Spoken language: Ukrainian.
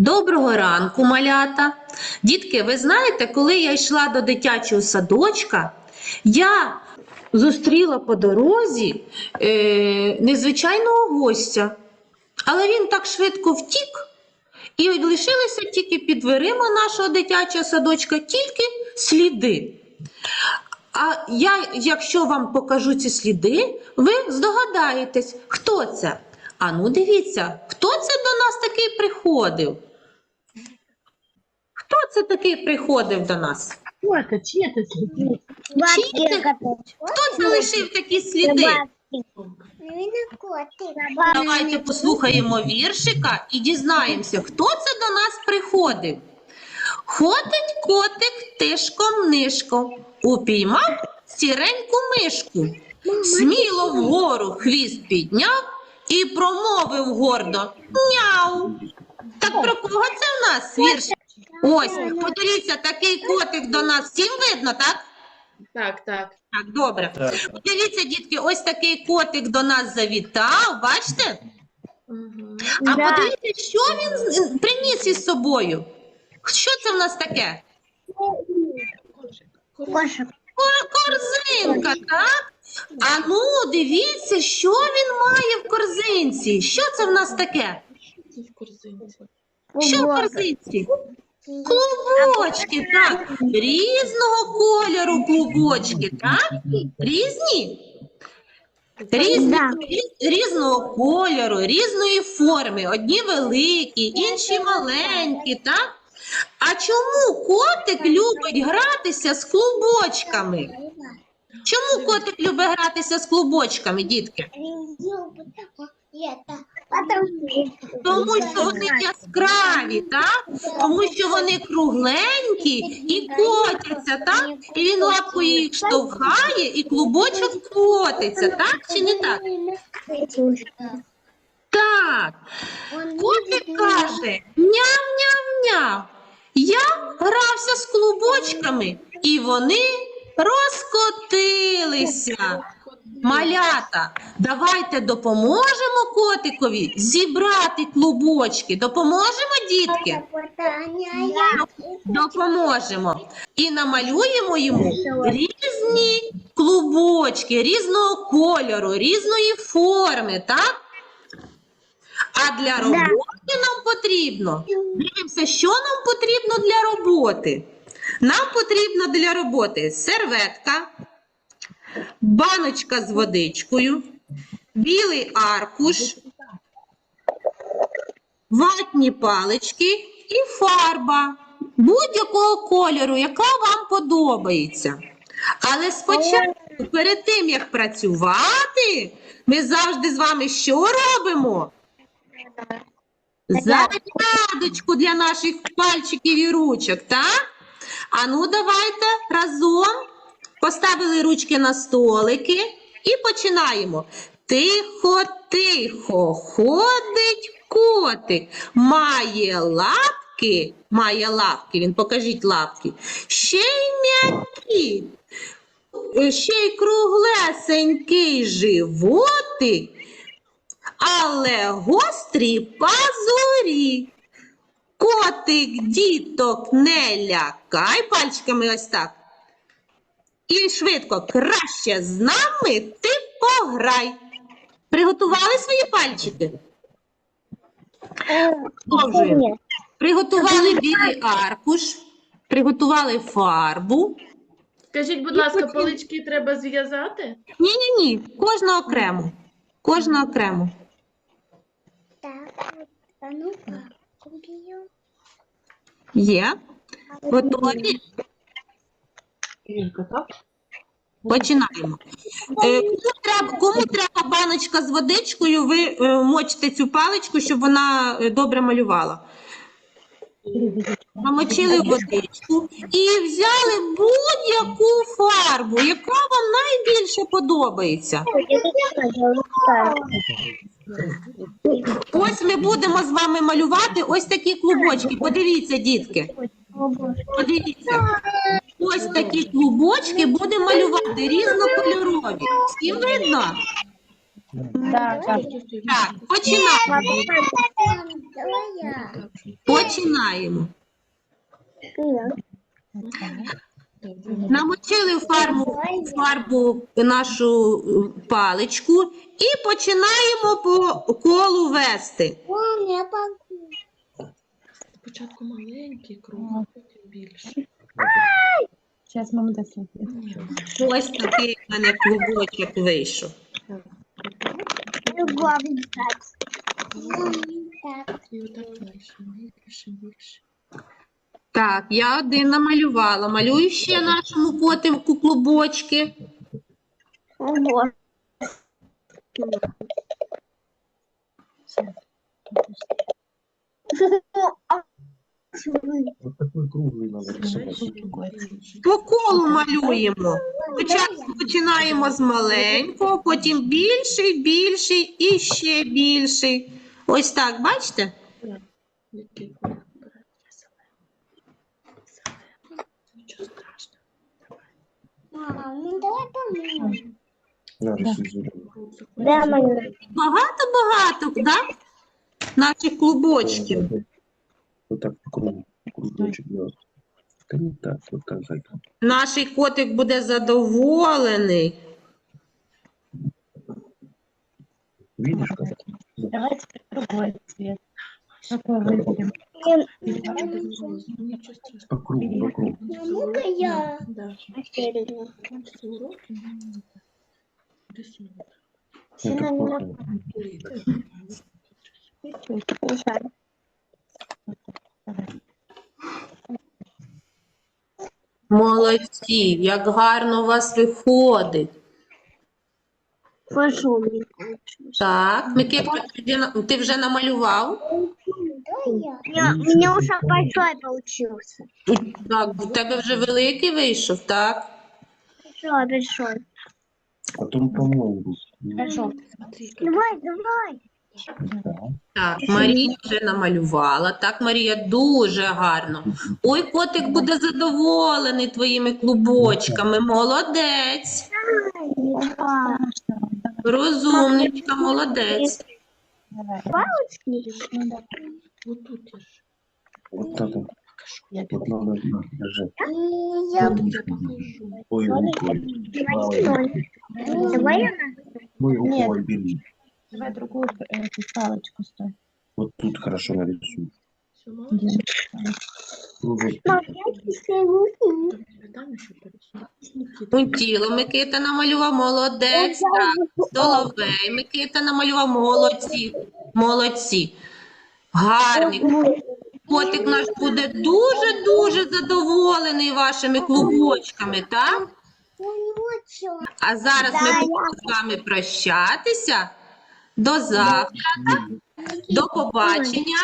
Доброго ранку, малята. Дітки, ви знаєте, коли я йшла до дитячого садочка, я зустріла по дорозі е, незвичайного гостя. Але він так швидко втік, і лишилися тільки під дверима нашого дитячого садочка тільки сліди. А я, якщо вам покажу ці сліди, ви здогадаєтесь, хто це? А ну дивіться, хто це до нас такий приходив? Хто це такий приходив до нас? Что это? Чьи это цветы? Чьи Хто залишив такі сліди? Давайте послухаємо віршика і дізнаємося, хто це до нас приходив. Ходить котик тишком нишком, упіймав сіреньку мишку. Сміло вгору хвіст підняв і промовив гордо Няу. Так про кого це в нас вірш? Ось, подивіться, такий котик до нас всім видно, так? Так, так. Так, добре. Подивіться, дітки, ось такий котик до нас завітав, бачите? Угу. А подивіться, що він приніс із собою. Що це в нас таке? Кошек. Кор- Корзинка, так? А ну, дивіться, що він має в корзинці. Що це в нас таке? Що в корзинці? Клубочки, так. Різного кольору клубочки, так? Різні? Різні, різного кольору, різної форми. Одні великі, інші маленькі, так? А чому котик любить гратися з клубочками? Чому котик любить гратися з клубочками, дітки? Тому що вони яскраві, так? Тому що вони кругленькі і котяться, так? І він лапкою їх штовхає, і клубочок котиться, так чи не так? Так. Котик каже: няв-няв-няв. Я грався з клубочками, і вони розкотилися. Малята, давайте допоможемо котикові зібрати клубочки. Допоможемо, дітки? Допоможемо. І намалюємо йому різні клубочки різного кольору, різної форми, так? А для роботи нам потрібно. Дивимося, що нам потрібно для роботи. Нам потрібно для роботи серветка, баночка з водичкою, білий аркуш, ватні палички і фарба будь-якого кольору, яка вам подобається. Але спочатку, перед тим як працювати, ми завжди з вами що робимо? Зарядочку для наших пальчиків і ручок, так? А ну давайте разом поставили ручки на столики і починаємо. Тихо, тихо, ходить котик, має лапки, має лапки, він покажіть лапки, ще й м'які, е, ще й круглесенький животик, але гострі пазурі. Котик діток не лякай пальчиками ось так. І швидко краще з нами ти пограй. Приготували свої пальчики? Продовжуємо. Приготували білий аркуш, приготували фарбу. Скажіть, будь ласка, палички треба зв'язати? Ні-ні ні, кожна окремо. Кожна окремо. Так, а ну-ка. Є. Готові? Илька, так? Починаємо. Е, кому, треба, кому треба баночка з водичкою, ви е, мочите цю паличку, щоб вона е, добре малювала. Намочили водичку і взяли будь-яку фарбу, яка вам найбільше подобається. Ось ми будемо з вами малювати ось такі клубочки. Подивіться, дітки. Подивіться. Ось такі клубочки будемо малювати різнокольорові. Всім видно? Так. Так, починаємо. Починаємо. Намочили в фарбу, фарбу нашу паличку і починаємо по колу вести. Спочатку маленький круг, а потім більше. Зараз мама дасть. Ні. Ось такий в мене клубочок вийшов. Так. Так. І отак далі. Більше, більше. Так, я один намалювала. Малюю ще нашому котику клубочки. Ого. Вот такой круглый надо рисовать. По колу малюємо. Спочатку починаємо з маленького, потім більший, більший і ще більший. Ось так, бачите? Страшного. Ну давай поможем. Да, Да. Багато-багато, так? Наших клубочків. Вот так по кругу. Кружочек делать. Так, вот так, зайка. Наш котик буде задоволений. Видишь, как? Давайте другой цвет. Какой выберем? По кругу, по кругу. Ну-ка я. Да. Это плохо. Молодці, як гарно у вас виходить. Пошел. Так, Микитка, ти вже намалював? Я, у меня уже большой получился. Так, в тебе вже великий вийшов, так? Большой, большой. Потом. Хорошо. Давай, давай. Так, Марія вже намалювала. Так, Марія, дуже гарно. Ой, котик буде задоволений твоїми клубочками. Молодець. Розумничка, молодець. Отут ж. Вот так вот. Я. И я... Покажу. Ой. Давай ноль. Давай я Ой, Нет. Давай другую э, эту палочку стой. Вот тут хорошо пересунути. Ну, тіло Микита намалював, молодець. Соловей Микита намалював, молодці. Молодці. Гарні. Котик наш буде дуже-дуже задоволений вашими клубочками, так? А зараз ми будемо з вами прощатися. До завтра. До побачення.